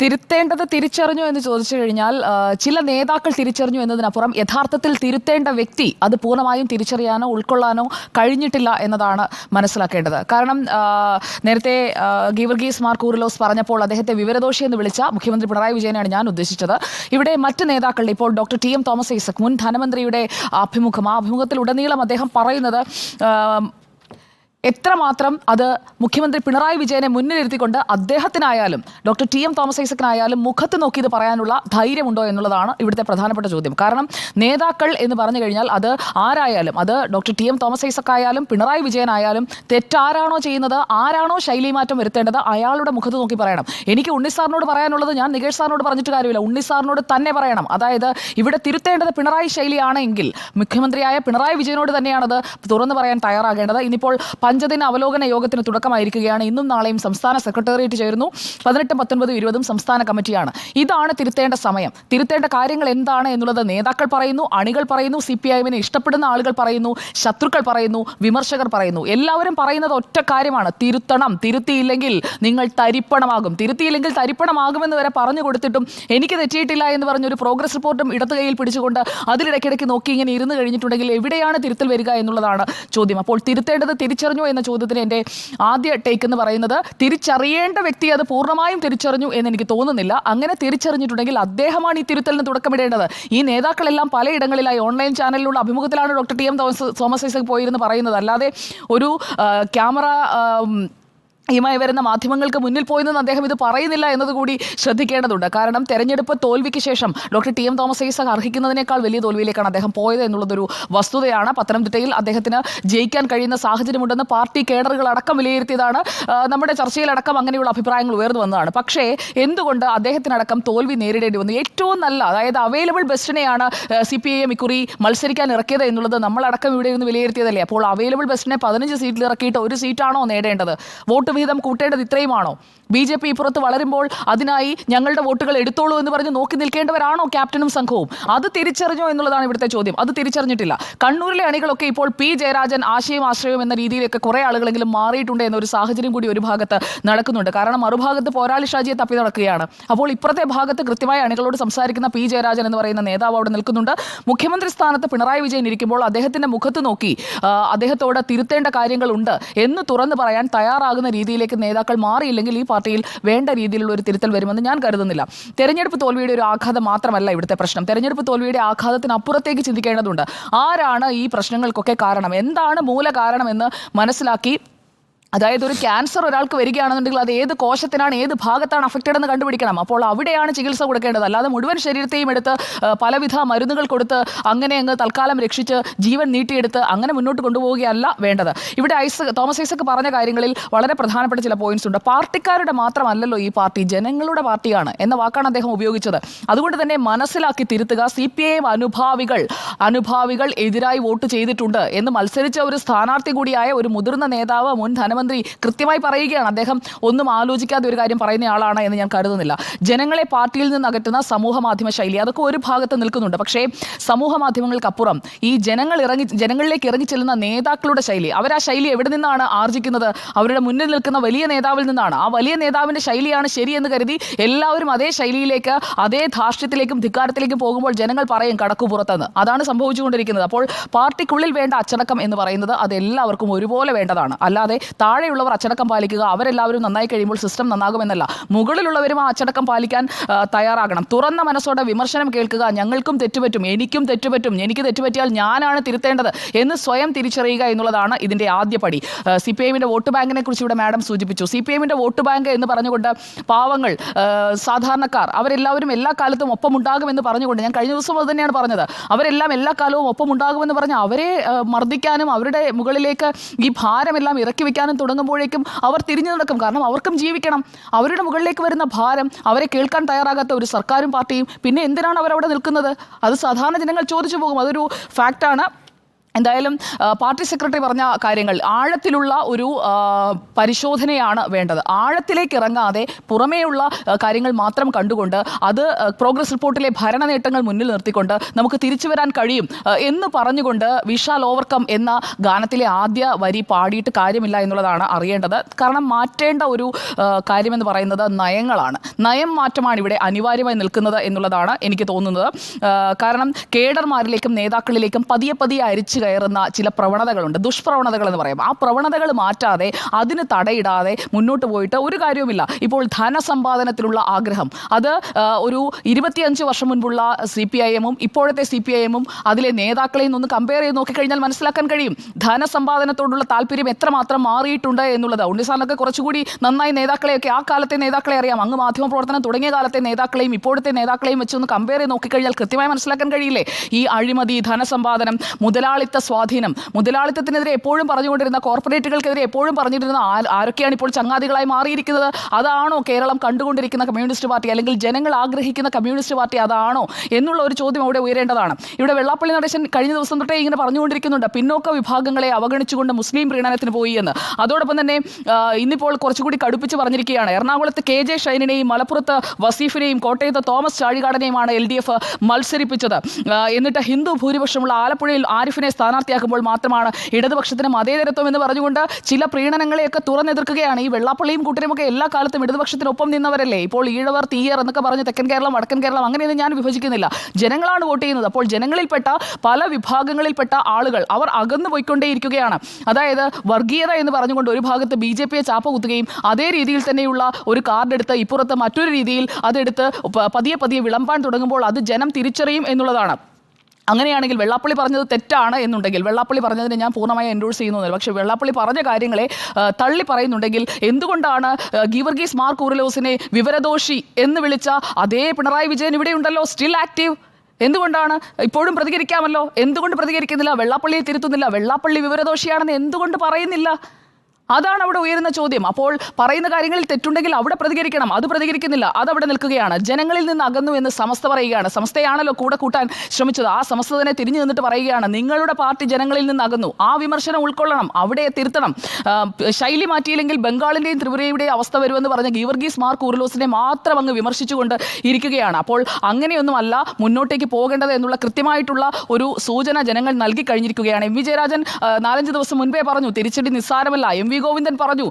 തിരുത്തേണ്ടത് തിരിച്ചറിഞ്ഞു എന്ന് ചോദിച്ചു കഴിഞ്ഞാൽ ചില നേതാക്കൾ തിരിച്ചറിഞ്ഞു എന്നതിനപ്പുറം യഥാർത്ഥത്തിൽ തിരുത്തേണ്ട വ്യക്തി അത് പൂർണമായും തിരിച്ചറിയാനോ ഉൾക്കൊള്ളാനോ കഴിഞ്ഞിട്ടില്ല എന്നതാണ് മനസ്സിലാക്കേണ്ടത്. കാരണം നേരത്തെ ഗീവർഗീസ് മാർ കൂറിലോസ് പറഞ്ഞപ്പോൾ അദ്ദേഹത്തെ വിവരദോഷി എന്ന് വിളിച്ച മുഖ്യമന്ത്രി പിണറായി വിജയനാണ് ഞാൻ ഉദ്ദേശിച്ചത്. ഇവിടെ മറ്റ് നേതാക്കൾ ഇപ്പോൾ doctor T M Thomas Isaac മുൻ ധനമന്ത്രിയുടെ അഭിമുഖം ആ അഭിമുഖത്തിൽ ഉടനീളം അദ്ദേഹം പറയുന്നത് എത്രമാത്രം അത് മുഖ്യമന്ത്രി പിണറായി വിജയനെ മുന്നിലിരുത്തിക്കൊണ്ട് അദ്ദേഹത്തിനായാലും ഡോക്ടർ ടി എം തോമസ് ഐസക്കിനായാലും മുഖത്ത് നോക്കി ഇത് പറയാനുള്ള ധൈര്യമുണ്ടോ എന്നുള്ളതാണ് ഇവിടുത്തെ പ്രധാനപ്പെട്ട ചോദ്യം. കാരണം നേതാക്കൾ എന്ന് പറഞ്ഞു കഴിഞ്ഞാൽ അത് ആരായാലും അത് doctor T M Thomas Isaac ആയാലും പിണറായി വിജയനായാലും തെറ്റാരാണോ ചെയ്യുന്നത് ആരാണോ ശൈലി മാറ്റം വരുത്തേണ്ടത് അയാളുടെ മുഖത്ത് നോക്കി പറയണം. എനിക്ക് ഉണ്ണിസാറിനോട് പറയാനുള്ളത് ഞാൻ നികേഷ് സാറിനോട് പറഞ്ഞിട്ട് കാര്യമില്ല. ഉണ്ണിസാറിനോട് തന്നെ പറയണം. അതായത് ഇവിടെ തിരുത്തേണ്ടത് പിണറായി ശൈലിയാണെങ്കിൽ മുഖ്യമന്ത്രിയായ പിണറായി വിജയനോട് തന്നെയാണത് തുറന്നു പറയാൻ തയ്യാറാകേണ്ടത്. ഇനിയിപ്പോൾ പഞ്ചദിന അവലോകന യോഗത്തിന് തുടക്കമായിരിക്കുകയാണ്. ഇന്നും നാളെയും സംസ്ഥാന സെക്രട്ടേറിയറ്റ് ചേരുന്നു. പതിനെട്ടും പത്തൊൻപതും ഇരുപതും സംസ്ഥാന കമ്മിറ്റിയാണ്. ഇതാണ് തിരുത്തേണ്ട സമയം. തിരുത്തേണ്ട കാര്യങ്ങൾ എന്താണ് എന്നുള്ളത് നേതാക്കൾ പറയുന്നു അണികൾ പറയുന്നു സി പി ഐഎമ്മിനെ ഇഷ്ടപ്പെടുന്ന ആളുകൾ പറയുന്നു ശത്രുക്കൾ പറയുന്നു വിമർശകർ പറയുന്നു. എല്ലാവരും പറയുന്നത് ഒറ്റ കാര്യമാണ്. തിരുത്തണം. തിരുത്തിയില്ലെങ്കിൽ നിങ്ങൾ തരിപ്പണമാകും. തിരുത്തിയില്ലെങ്കിൽ തരിപ്പണമാകുമെന്ന് വരെ പറഞ്ഞു കൊടുത്തിട്ടും എനിക്ക് തെറ്റിയിട്ടില്ല എന്ന് പറഞ്ഞൊരു പ്രോഗ്രസ് റിപ്പോർട്ടും ഇടത് കൈയിൽ പിടിച്ചുകൊണ്ട് അതിലിടയ്ക്കിടയ്ക്ക് നോക്കി ഇങ്ങനെ ഇരുന്ന് കഴിഞ്ഞിട്ടുണ്ടെങ്കിൽ എവിടെയാണ് തിരുത്തൽ വരിക എന്നുള്ളതാണ് ചോദ്യം. അപ്പോൾ തിരുത്തേണ്ടത് തിരിച്ചറിഞ്ഞു എന്ന ചോദ്യത്തിന് എന്റെ ആദ്യ ടേക്ക് എന്ന് പറയുന്നത് തിരിച്ചറിയേണ്ട വ്യക്തി അത് പൂർണമായും തിരിച്ചറിഞ്ഞു എന്ന് എനിക്ക് തോന്നുന്നില്ല. അങ്ങനെ തിരിച്ചറിഞ്ഞിട്ടുണ്ടെങ്കിൽ അദ്ദേഹമാണ് ഈ തിരുത്തലിന് തുടക്കമിടേണ്ടത്. ഈ നേതാക്കളെല്ലാം പലയിടങ്ങളിലായി ഓൺലൈൻ ചാനലിലുള്ള അഭിമുഖത്തിലാണ് doctor T M Thomas Thomas Isaac പോയിരുന്ന് പറയുന്നത്. അല്ലാതെ ഒരു ക്യാമറ യുമായി വരുന്ന മാധ്യമങ്ങൾക്ക് മുന്നിൽ പോയെന്ന് അദ്ദേഹം ഇത് പറയുന്നില്ല എന്നതുകൂടി ശ്രദ്ധിക്കേണ്ടതുണ്ട്. കാരണം തെരഞ്ഞെടുപ്പ് തോൽവിക്ക് ശേഷം doctor T M Thomas Isaac അർഹിക്കുന്നതിനേക്കാൾ വലിയ തോൽവിയിലേക്കാണ് അദ്ദേഹം പോയത് എന്നുള്ളതൊരു വസ്തുതയാണ്. പത്തനംതിട്ടയിൽ അദ്ദേഹത്തിന് ജയിക്കാൻ കഴിയുന്ന സാഹചര്യമുണ്ടെന്ന് പാർട്ടി കേഡറുകൾ അടക്കം വിലയിരുത്തിയതാണ്. നമ്മുടെ ചർച്ചയിലടക്കം അങ്ങനെയുള്ള അഭിപ്രായങ്ങൾ ഉയർന്നു വന്നതാണ്. പക്ഷേ എന്തുകൊണ്ട് അദ്ദേഹത്തിനടക്കം തോൽവി നേരിടേണ്ടി വന്നു? ഏറ്റവും നല്ല അതായത് അവൈലബിൾ ബെസ്റ്റിനെയാണ് സി പി ഐ എം ഇക്കുറി മത്സരിക്കാൻ ഇറക്കിയത് എന്നുള്ളത് നമ്മളടക്കം ഇവിടെ ഇരുന്ന് വിലയിരുത്തിയതല്ലേ? അപ്പോൾ അവൈലബിൾ ബെസ്റ്റിനെ പതിനഞ്ച് സീറ്റിൽ ഇറക്കിയിട്ട് ഒരു സീറ്റാണോ നേടേണ്ടത്? വോട്ട് വിഹിതം കൂട്ടേണ്ടത് ഇത്രയുമാണോ? ബി ജെ പി ഇപ്പുറത്ത് വളരുമ്പോൾ അതിനായി ഞങ്ങളുടെ വോട്ടുകൾ എടുത്തോളൂ എന്ന് പറഞ്ഞ് നോക്കി നിൽക്കേണ്ടവരാണോ ക്യാപ്റ്റനും സംഘവും? അത് തിരിച്ചറിഞ്ഞോ എന്നുള്ളതാണ് ഇവിടുത്തെ ചോദ്യം. അത് തിരിച്ചറിഞ്ഞിട്ടില്ല. കണ്ണൂരിലെ അണികളൊക്കെ ഇപ്പോൾ പി ജയരാജൻ ആശയം ആശ്രയം എന്ന രീതിയിലൊക്കെ കുറേ ആളുകളെങ്കിലും മാറിയിട്ടുണ്ട് എന്നൊരു സാഹചര്യം കൂടി ഒരു ഭാഗത്ത് നടക്കുന്നുണ്ട്. കാരണം മറുഭാഗത്ത് പോരാളി ഷാജിയെ തപ്പി നടക്കുകയാണ്. അപ്പോൾ ഇപ്പുറത്തെ ഭാഗത്ത് കൃത്യമായ അണികളോട് സംസാരിക്കുന്ന പി ജയരാജൻ എന്ന് പറയുന്ന നേതാവ് അവിടെ നിൽക്കുന്നുണ്ട്. മുഖ്യമന്ത്രി സ്ഥാനത്ത് പിണറായി വിജയൻ ഇരിക്കുമ്പോൾ അദ്ദേഹത്തിന്റെ മുഖത്ത് നോക്കി അദ്ദേഹത്തോട് തിരുത്തേണ്ട കാര്യങ്ങളുണ്ട് എന്ന് തുറന്നു പറയാൻ തയ്യാറാകുന്ന രീതിയിലേക്ക് നേതാക്കൾ മാറിയില്ലെങ്കിൽ ഈ പാർട്ടിയിൽ വേണ്ട രീതിയിലുള്ള ഒരു തിരുത്തൽ വരുമെന്ന് ഞാൻ കരുതുന്നില്ല. തെരഞ്ഞെടുപ്പ് തോൽവിയുടെ ഒരു ആഘാതം മാത്രമല്ല ഇവിടുത്തെ പ്രശ്നം. തെരഞ്ഞെടുപ്പ് തോൽവിയുടെ ആഘാതത്തിന് അപ്പുറത്തേക്ക് ചിന്തിക്കേണ്ടതുണ്ട്. ആരാണ് ഈ പ്രശ്നങ്ങൾക്കൊക്കെ കാരണം? എന്താണ് മൂല കാരണമെന്ന് മനസ്സിലാക്കി അതായത് ഒരു ക്യാൻസർ ഒരാൾക്ക് വരികയാണെന്നുണ്ടെങ്കിൽ അത് ഏത് കോശത്തിനാണ് ഏത് ഭാഗത്താണ് അഫക്റ്റഡ് എന്ന് കണ്ടുപിടിക്കണം. അപ്പോൾ അവിടെയാണ് ചികിത്സ കൊടുക്കേണ്ടത്. അല്ലാതെ മുഴുവൻ ശരീരത്തെയും എടുത്ത് പലവിധ മരുന്നുകൾ കൊടുത്ത് അങ്ങനെ അങ്ങ് തൽക്കാലം രക്ഷിച്ച് ജീവൻ നീട്ടിയെടുത്ത് അങ്ങനെ മുന്നോട്ട് കൊണ്ടുപോവുകയല്ല വേണ്ടത്. ഇവിടെ ഐസ് തോമസ് ഐസക് പറഞ്ഞ കാര്യങ്ങളിൽ വളരെ പ്രധാനപ്പെട്ട ചില പോയിന്റ്സ് ഉണ്ട്. പാർട്ടിക്കാരുടെ മാത്രമല്ലല്ലോ ഈ പാർട്ടി ജനങ്ങളുടെ പാർട്ടിയാണ് എന്ന വാക്കാണ് അദ്ദേഹം ഉപയോഗിച്ചത്. അതുകൊണ്ട് തന്നെ മനസ്സിലാക്കി തിരുത്തുക. സി പി ഐ അനുഭാവികൾ അനുഭാവികൾ എതിരായി വോട്ട് ചെയ്തിട്ടുണ്ട് എന്ന് മത്സരിച്ച ഒരു സ്ഥാനാർത്ഥി കൂടിയായ ഒരു മുതിർന്ന നേതാവ് മുൻ ധനമന്ത്രി കൃത്യമായി പറയുകയാണ്. അദ്ദേഹം ഒന്നും ആലോചിക്കാതെ ഒരു കാര്യം പറയുന്ന ആളാണ് എന്ന് ഞാൻ കരുതുന്നില്ല. ജനങ്ങളെ പാർട്ടിയിൽ നിന്ന് അകറ്റുന്ന സമൂഹ മാധ്യമ ശൈലി അതൊക്കെ ഒരു ഭാഗത്ത് നിൽക്കുന്നുണ്ട്. പക്ഷേ സമൂഹ മാധ്യമങ്ങൾക്കപ്പുറം ഈ ജനങ്ങൾ ഇറങ്ങി ജനങ്ങളിലേക്ക് ഇറങ്ങി ചെല്ലുന്ന നേതാക്കളുടെ ശൈലി അവർ ആ ശൈലി എവിടെ നിന്നാണ് ആർജിക്കുന്നത്? അവരുടെ മുന്നിൽ നിൽക്കുന്ന വലിയ നേതാവിൽ നിന്നാണ്. ആ വലിയ നേതാവിന്റെ ശൈലിയാണ് ശരിയെന്ന് കരുതി എല്ലാവരും അതേ ശൈലിയിലേക്ക് അതേ ധാർഷ്ട്യത്തിലേക്കും ധിക്കാരത്തിലേക്കും പോകുമ്പോൾ ജനങ്ങൾ പറയും കടക്കുപുറത്തെന്ന്. അതാണ് സംഭവിച്ചുകൊണ്ടിരിക്കുന്നത്. അപ്പോൾ പാർട്ടിക്കുള്ളിൽ വേണ്ട അച്ചടക്കം എന്ന് പറയുന്നത് അത് എല്ലാവർക്കും ഒരുപോലെ വേണ്ടതാണ്. അല്ലാതെ താഴെയുള്ളവർ അച്ചടക്കം പാലിക്കുക. അവരെല്ലാവരും നന്നായി കഴിയുമ്പോൾ സിസ്റ്റം നന്നാകുമെന്നല്ല. മുകളിലുള്ളവരും ആ അച്ചടക്കം പാലിക്കാൻ തയ്യാറാകണം. തുറന്ന മനസ്സോടെ വിമർശനം കേൾക്കുക. ഞങ്ങൾക്കും തെറ്റുപറ്റും. എനിക്കും തെറ്റുപറ്റും. എനിക്ക് തെറ്റുപറ്റിയാൽ ഞാനാണ് തിരുത്തേണ്ടത് എന്ന് സ്വയം തിരിച്ചറിയുക എന്നുള്ളതാണ് ഇതിന്റെ ആദ്യ പടി. സി പി എമ്മിന്റെ വോട്ട് ബാങ്കിനെ കുറിച്ച് ഇവിടെ മാഡം സൂചിപ്പിച്ചു. സി പി എമ്മിന്റെ വോട്ട് ബാങ്ക് എന്ന് പറഞ്ഞുകൊണ്ട് പാവങ്ങൾ സാധാരണക്കാർ അവരെല്ലാവരും എല്ലാ കാലത്തും ഒപ്പം ഉണ്ടാകുമെന്ന് പറഞ്ഞുകൊണ്ട് ഞാൻ കഴിഞ്ഞ ദിവസം അത് തന്നെയാണ് പറഞ്ഞത്. അവരെല്ലാം എല്ലാ കാലവും ഒപ്പം ഉണ്ടാകുമെന്ന് പറഞ്ഞ് അവരെ മർദ്ദിക്കാനും അവരുടെ മുകളിലേക്ക് ഈ ഭാരമെല്ലാം ഇറക്കി വെക്കാനും തുടങ്ങുമ്പോഴേക്കും അവർ തിരിഞ്ഞു നടക്കും. കാരണം അവർക്കും ജീവിക്കണം. അവരുടെ മുകളിലേക്ക് വരുന്ന ഭാരം അവരെ കേൾക്കാൻ തയ്യാറാകാത്ത ഒരു സർക്കാരും പാർട്ടിയും. പിന്നെ എന്തിനാണ് അവരവിടെ നിൽക്കുന്നത്? അത് സാധാരണ ജനങ്ങൾ ചോദിച്ചു പോകും. അതൊരു ഫാക്റ്റാണ് എന്തായാലും പാർട്ടി സെക്രട്ടറി പറഞ്ഞ കാര്യങ്ങൾ ആഴത്തിലുള്ള ഒരു പരിശോധനയാണ് വേണ്ടത്. ആഴത്തിലേക്ക് ഇറങ്ങാതെ പുറമേയുള്ള കാര്യങ്ങൾ മാത്രം കണ്ടുകൊണ്ട് അത് പ്രോഗ്രസ് റിപ്പോർട്ടിലെ ഭരണ നേട്ടങ്ങൾ മുന്നിൽ നിർത്തിക്കൊണ്ട് നമുക്ക് തിരിച്ചു വരാൻ കഴിയും എന്ന് പറഞ്ഞുകൊണ്ട് വിശാൽ ഓവർകം എന്ന ഗാനത്തിലെ ആദ്യ വരി പാടിയിട്ട് കാര്യമില്ല എന്നുള്ളതാണ് അറിയേണ്ടത്. കാരണം മാറ്റേണ്ട ഒരു കാര്യമെന്ന് പറയുന്നത് നയങ്ങളാണ്. നയം മാറ്റമാണ് ഇവിടെ അനിവാര്യമായി നിൽക്കുന്നത് എന്നുള്ളതാണ് എനിക്ക് തോന്നുന്നത്. കാരണം കേഡർമാരിലേക്കും നേതാക്കളിലേക്കും പതിയെ പതിയെ അരിച്ചു കയറുന്ന ചില പ്രവണതകളുണ്ട്. ദുഷ്പ്രവണതകൾ എന്ന് പറയും. ആ പ്രവണതകൾ മാറ്റാതെ അതിന് തടയിടാതെ മുന്നോട്ട് പോയിട്ട് ഒരു കാര്യവുമില്ല. ഇപ്പോൾ ധനസമ്പാദനത്തിലുള്ള ആഗ്രഹം. അത് ഒരു ഇരുപത്തിയഞ്ച് വർഷം മുൻപുള്ള സി പി ഐ എമ്മും ഇപ്പോഴത്തെ സി പി ഐ എമ്മും അതിലെ നേതാക്കളെയും ഒന്ന് കമ്പയർ ചെയ്ത് നോക്കിക്കഴിഞ്ഞാൽ മനസ്സിലാക്കാൻ കഴിയും. ധനസമ്പാദനത്തോടുള്ള താല്പര്യം എത്രമാത്രം മാറിയിട്ടുണ്ട് എന്നുള്ളത്. ഉണ്ണിസാറിനൊക്കെ കുറച്ചുകൂടി നന്നായി നേതാക്കളെയൊക്കെ ആ കാലത്തെ നേതാക്കളെ അറിയാം. അങ്ങ് മാധ്യമ പ്രവർത്തനം തുടങ്ങിയ കാലത്തെ നേതാക്കളെയും ഇപ്പോഴത്തെ നേതാക്കളെയും വെച്ചൊന്ന് കമ്പയർ ചെയ്ത് നോക്കിക്കഴിഞ്ഞാൽ കൃത്യമായി മനസ്സിലാക്കാൻ കഴിയില്ലേ? ഈ അഴിമതി ധനസമ്പാദനം മുതലാളിത്ത സ്വാധീനം. മുതലാളിത്തത്തിനെതിരെ എപ്പോഴും പറഞ്ഞുകൊണ്ടിരുന്ന കോർപ്പറേറ്റുകൾക്കെതിരെ എപ്പോഴും പറഞ്ഞിരുന്ന ആരൊക്കെയാണ് ഇപ്പോൾ ചങ്ങാതികളായി മാറിയിരിക്കുന്നത്? അതാണോ കേരളം കണ്ടുകൊണ്ടിരിക്കുന്ന കമ്മ്യൂണിസ്റ്റ് പാർട്ടി അല്ലെങ്കിൽ ജനങ്ങൾ ആഗ്രഹിക്കുന്ന കമ്മ്യൂണിസ്റ്റ് പാർട്ടി അതാണോ എന്നുള്ള ഒരു ചോദ്യം അവിടെ ഉയരേണ്ടതാണ്. ഇവിടെ വെള്ളാപ്പള്ളി നടേശൻ കഴിഞ്ഞ ദിവസം തൊട്ടേ ഇങ്ങനെ പറഞ്ഞുകൊണ്ടിരിക്കുന്നുണ്ട്. പിന്നോക്ക വിഭാഗങ്ങളെ അവഗണിച്ചുകൊണ്ട് മുസ്ലിം പ്രീണനത്തിന് പോയി എന്ന്. അതോടൊപ്പം തന്നെ ഇന്നിപ്പോൾ കുറച്ചുകൂടി കടുപ്പിച്ച് പറഞ്ഞിരിക്കുകയാണ്. എറണാകുളത്ത് കെ ജെ ഷൈനിനെയും മലപ്പുറത്ത് വസീഫിനെയും കോട്ടയത്ത് തോമസ് ചാഴികാടനെയുമാണ് എൽ ഡി എഫ് മത്സരിപ്പിച്ചത്. എന്നിട്ട് ഹിന്ദു ഭൂരിപക്ഷമുള്ള ആലപ്പുഴയിൽ ആരിഫിനെ സ്ഥാനാർത്ഥിയാക്കുമ്പോൾ മാത്രമാണ് ഇടതുപക്ഷത്തിന് മതേതരത്വം എന്ന് പറഞ്ഞുകൊണ്ട് ചില പ്രീണനങ്ങളെയൊക്കെ തുറന്നെതിർക്കുകയാണ്. ഈ വെള്ളാപ്പള്ളിയും കൂട്ടരുമൊക്കെ എല്ലാ കാലത്തും ഇടതുപക്ഷത്തിനൊപ്പം നിന്നവരല്ലേ? ഇപ്പോൾ ഈഴവർ തീയർ എന്നൊക്കെ പറഞ്ഞ് തെക്കൻ കേരളം വടക്കൻ കേരളം അങ്ങനെയൊന്നും ഞാൻ വിഭജിക്കുന്നില്ല. ജനങ്ങളാണ് വോട്ട് ചെയ്യുന്നത്. അപ്പോൾ ജനങ്ങളിൽപ്പെട്ട പല വിഭാഗങ്ങളിൽപ്പെട്ട ആളുകൾ അവർ അകന്നു പോയിക്കൊണ്ടേയിരിക്കുകയാണ്. അതായത് വർഗീയത എന്ന് പറഞ്ഞുകൊണ്ട് ഒരു ഭാഗത്ത് ബി ജെ പിയെ ചാപ്പ കുത്തുകയും അതേ രീതിയിൽ തന്നെയുള്ള ഒരു കാർഡ് എടുത്ത് ഇപ്പുറത്ത് മറ്റൊരു രീതിയിൽ അതെടുത്ത് പതിയെ പതിയെ വിളമ്പാൻ തുടങ്ങുമ്പോൾ അത് ജനം തിരിച്ചറിയും എന്നുള്ളതാണ്. അങ്ങനെയാണെങ്കിൽ വെള്ളാപ്പള്ളി പറഞ്ഞത് തെറ്റാണ് എന്നുണ്ടെങ്കിൽ വെള്ളാപ്പള്ളി പറഞ്ഞതിനെ ഞാൻ പൂർണമായി എൻഡോഴ്സ് ചെയ്യുന്നില്ല പക്ഷേ വെള്ളാപ്പള്ളി പറഞ്ഞ കാര്യങ്ങളെ തള്ളി പറയുന്നുണ്ടെങ്കിൽ എന്തുകൊണ്ടാണ് ഗീവർഗീസ് മാർ കൂറലോസിനെ വിവരദോഷി എന്ന് വിളിച്ച അതേ പിണറായി വിജയൻ ഇവിടെ ഉണ്ടല്ലോ സ്റ്റിൽ ആക്റ്റീവ് എന്തുകൊണ്ടാണ്? ഇപ്പോഴും പ്രതികരിക്കാമല്ലോ. എന്തുകൊണ്ട് പ്രതികരിക്കുന്നില്ല? വെള്ളാപ്പള്ളിയെ തിരുത്തുന്നില്ല. വെള്ളാപ്പള്ളി വിവരദോഷിയാണെന്ന് എന്തുകൊണ്ട് പറയുന്നില്ല? അതാണ് അവിടെ ഉയരുന്ന ചോദ്യം. അപ്പോൾ പറയുന്ന കാര്യങ്ങളിൽ തെറ്റുണ്ടെങ്കിൽ അവിടെ പ്രതികരിക്കണം. അത് പ്രതികരിക്കുന്നില്ല. അത് അവിടെ നിൽക്കുകയാണ്. ജനങ്ങളിൽ നിന്ന് അകന്നു എന്ന് സമസ്ത പറയുകയാണ്. സമസ്തയാണല്ലോ കൂടെ കൂട്ടാൻ ശ്രമിച്ചത്. ആ സമസ്ത തന്നെ തിരിഞ്ഞു നിന്നിട്ട് പറയുകയാണ്. നിങ്ങളുടെ പാർട്ടി ജനങ്ങളിൽ നിന്ന് അകന്നു. ആ വിമർശനം ഉൾക്കൊള്ളണം. അവിടെ തിരുത്തണം. ശൈലി മാറ്റിയില്ലെങ്കിൽ ബംഗാളിന്റെയും ത്രിപുരയുടെയും അവസ്ഥ വരുമെന്ന് പറഞ്ഞ ഗീവർഗീസ് മാർ ഉർലോസിനെ മാത്രം അങ്ങ് വിമർശിച്ചുകൊണ്ട് ഇരിക്കുകയാണ്. അപ്പോൾ അങ്ങനെയൊന്നുമല്ല മുന്നോട്ടേക്ക് പോകേണ്ടത് എന്നുള്ള കൃത്യമായിട്ടുള്ള ഒരു സൂചന ജനങ്ങൾ നൽകി കഴിഞ്ഞിരിക്കുകയാണ്. എം വി ജയരാജൻ നാലഞ്ച് ദിവസം മുൻപേ പറഞ്ഞു തിരിച്ചടി നിസ്സാരമല്ല. എം വി ഗോവിന്ദൻ പറഞ്ഞു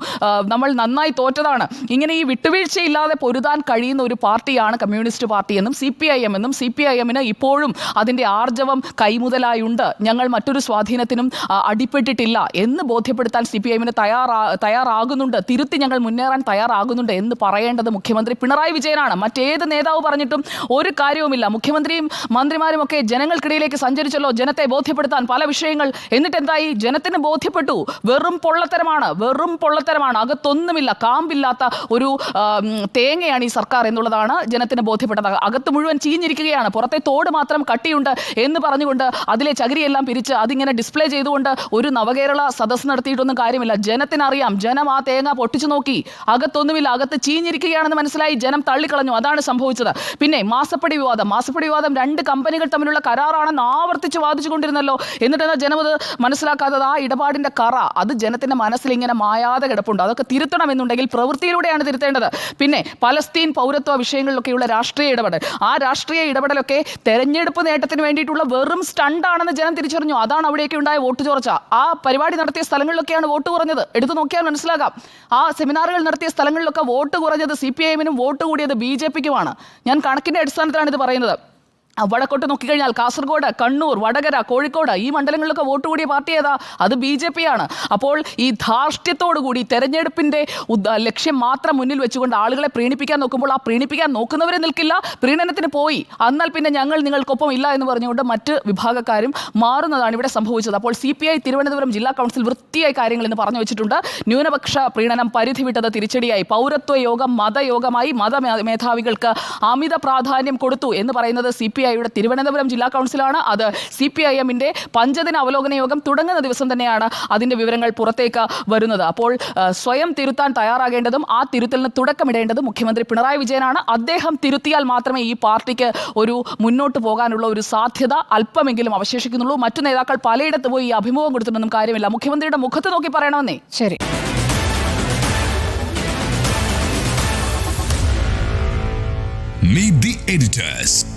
നമ്മൾ നന്നായി തോറ്റതാണ്. ഇങ്ങനെ ഈ വിട്ടുവീഴ്ചയില്ലാതെ പൊരുതാൻ കഴിയുന്ന ഒരു പാർട്ടിയാണ് കമ്മ്യൂണിസ്റ്റ് പാർട്ടി എന്നും സി പി ഐ എം എന്നും സി പി ഐ എമ്മിന് ഇപ്പോഴും അതിന്റെ ആർജവം കൈമുതലായുണ്ട്. ഞങ്ങൾ മറ്റൊരു സ്വാധീനത്തിനും അടിപ്പെട്ടിട്ടില്ല എന്ന് ബോധ്യപ്പെടുത്താൻ സി പി എമ്മിന് തയ്യാറാ തയ്യാറാകുന്നുണ്ട്. തിരുത്തി ഞങ്ങൾ മുന്നേറാൻ തയ്യാറാകുന്നുണ്ട് എന്ന് പറയേണ്ടത് മുഖ്യമന്ത്രി പിണറായി വിജയനാണ്. മറ്റേത് നേതാവ് പറഞ്ഞിട്ടും ഒരു കാര്യവുമില്ല. മുഖ്യമന്ത്രിയും മന്ത്രിമാരും ഒക്കെ ജനങ്ങൾക്കിടയിലേക്ക് സഞ്ചരിച്ചല്ലോ ജനത്തെ ബോധ്യപ്പെടുത്താൻ പല വിഷയങ്ങൾ. എന്നിട്ട് എന്തായി? ജനത്തിന് ബോധ്യപ്പെട്ടു. വെറും പൊള്ളത്തരമാണ്. വെറും പൊള്ളത്തരമാണ്. അകത്തൊന്നുമില്ല കാമ്പില്ലാത്ത ഒരു തേങ്ങയാണ് ഈ സർക്കാർ എന്നുള്ളതാണ് ജനത്തിന് ബോധ്യപ്പെട്ടത്. അകത്ത് മുഴുവൻ ചീഞ്ഞിരിക്കുകയാണ്. പുറത്തെ തോട് മാത്രം കട്ടിയുണ്ട് എന്ന് പറഞ്ഞുകൊണ്ട് അതിലെ ചകിരിയെല്ലാം പിരിച്ച് അതിങ്ങനെ ഡിസ്പ്ലേ ചെയ്തുകൊണ്ട് ഒരു നവകേരള സദസ്സ് നടത്തിയിട്ടൊന്നും കാര്യമില്ല. ജനത്തിനറിയാം ജനം ആ തേങ്ങ പൊട്ടിച്ചു നോക്കി. അകത്തൊന്നുമില്ല അകത്ത് ചീഞ്ഞിരിക്കുകയാണെന്ന് മനസ്സിലായി ജനം തള്ളിക്കളഞ്ഞു. അതാണ് സംഭവിച്ചത്. പിന്നെ മാസപ്പടി വിവാദം. മാസപ്പടി വിവാദം രണ്ട് കമ്പനികൾ തമ്മിലുള്ള കരാറാണെന്ന് ആവർത്തിച്ച് വാദിച്ചുകൊണ്ടിരുന്നല്ലോ. എന്നിട്ട് എന്താ ജനം അത് മനസ്സിലാക്കാത്തത്? ആ ഇടപാടിന്റെ കറ. അത് ജനത്തിന്റെ മനസ്സിൽ മായാതെ കിടപ്പുണ്ട്. അതൊക്കെ തിരുത്തണമെന്നുണ്ടെങ്കിൽ പ്രവൃത്തിയിലൂടെയാണ് തിരുത്തേണ്ടത്. പിന്നെ പലസ്തീൻ പൗരത്വ വിഷയങ്ങളിലൊക്കെയുള്ള രാഷ്ട്രീയ ഇടപെടൽ. ആ രാഷ്ട്രീയ ഇടപെടലൊക്കെ തെരഞ്ഞെടുപ്പ് നേട്ടത്തിന് വേണ്ടിയിട്ടുള്ള വെറും സ്റ്റണ്ടാണെന്ന് ജനം തിരിച്ചറിഞ്ഞു. അതാണ് അവിടെയൊക്കെ ഉണ്ടായ വോട്ട് ചോർച്ച. ആ പരിപാടി നടത്തിയ സ്ഥലങ്ങളിലൊക്കെയാണ് വോട്ട് കുറഞ്ഞത്. എടുത്തു നോക്കിയാൽ മനസ്സിലാകാം. ആ സെമിനാറുകൾ നടത്തിയ സ്ഥലങ്ങളിലൊക്കെ വോട്ട് കുറഞ്ഞത് സി പി ഐ എമ്മിനും വോട്ട് കൂടിയത് ബി ജെ പിക്കുമാണ്. ഞാൻ കണക്കിന്റെ അടിസ്ഥാനത്തിലാണ് ഇത് പറയുന്നത്. വടക്കോട്ട് നോക്കിക്കഴിഞ്ഞാൽ കാസർഗോഡ് കണ്ണൂർ വടകര കോഴിക്കോട് ഈ മണ്ഡലങ്ങളിലൊക്കെ വോട്ട് കൂടിയ പാർട്ടി ഏതാ? അത് ബി ജെ പി ആണ് അപ്പോൾ ഈ ധാർഷ്ട്യത്തോടു കൂടി തെരഞ്ഞെടുപ്പിന്റെ ലക്ഷ്യം മാത്രം മുന്നിൽ വെച്ചുകൊണ്ട് ആളുകളെ പ്രീണിപ്പിക്കാൻ നോക്കുമ്പോൾ ആ പ്രീണിപ്പിക്കാൻ നോക്കുന്നവരെ നിൽക്കില്ല. പ്രീണനത്തിന് പോയി. എന്നാൽ പിന്നെ ഞങ്ങൾ നിങ്ങൾക്കൊപ്പം ഇല്ല എന്ന് പറഞ്ഞുകൊണ്ട് മറ്റ് വിഭാഗക്കാരും മാറുന്നതാണ് ഇവിടെ സംഭവിച്ചത്. അപ്പോൾ സി പി ഐ തിരുവനന്തപുരം ജില്ലാ കൗൺസിൽ വൃത്തിയായി കാര്യങ്ങൾ എന്ന് പറഞ്ഞു വെച്ചിട്ടുണ്ട്. ന്യൂനപക്ഷ പ്രീണനം പരിധി വിട്ടത് തിരിച്ചടിയായി. പൗരത്വ യോഗം മതയോഗമായി മത മേധാവികൾക്ക് അമിത പ്രാധാന്യം കൊടുത്തു എന്ന് പറയുന്നത് സി പി ഐയുടെ തിരുവനന്തപുരം ജില്ലാ കൗൺസിലാണ് അത്. സി പി ഐ എമ്മിന്റെ പഞ്ചദിന അവലോകന യോഗം തുടങ്ങുന്ന ദിവസം തന്നെയാണ് അതിന്റെ വിവരങ്ങൾ പുറത്തേക്ക് വരുന്നത്. അപ്പോൾ സ്വയം തിരുത്താൻ തയ്യാറാകേണ്ടതും ആ തിരുത്തലിന് തുടക്കമിടേണ്ടതും മുഖ്യമന്ത്രി പിണറായി വിജയനാണ്. അദ്ദേഹം തിരുത്തിയാൽ മാത്രമേ ഈ പാർട്ടിക്ക് ഒരു മുന്നോട്ട് പോകാനുള്ള ഒരു സാധ്യത അല്പമെങ്കിലും അവശേഷിക്കുന്നുള്ളൂ. മറ്റു നേതാക്കൾ പലയിടത്ത് പോയി ഈ അഭിമുഖം കൊടുത്തിട്ടൊന്നും കാര്യമില്ല. മുഖ്യമന്ത്രിയുടെ മുഖത്ത് നോക്കി പറയണമെന്നേ. ശരി. Meet the editors.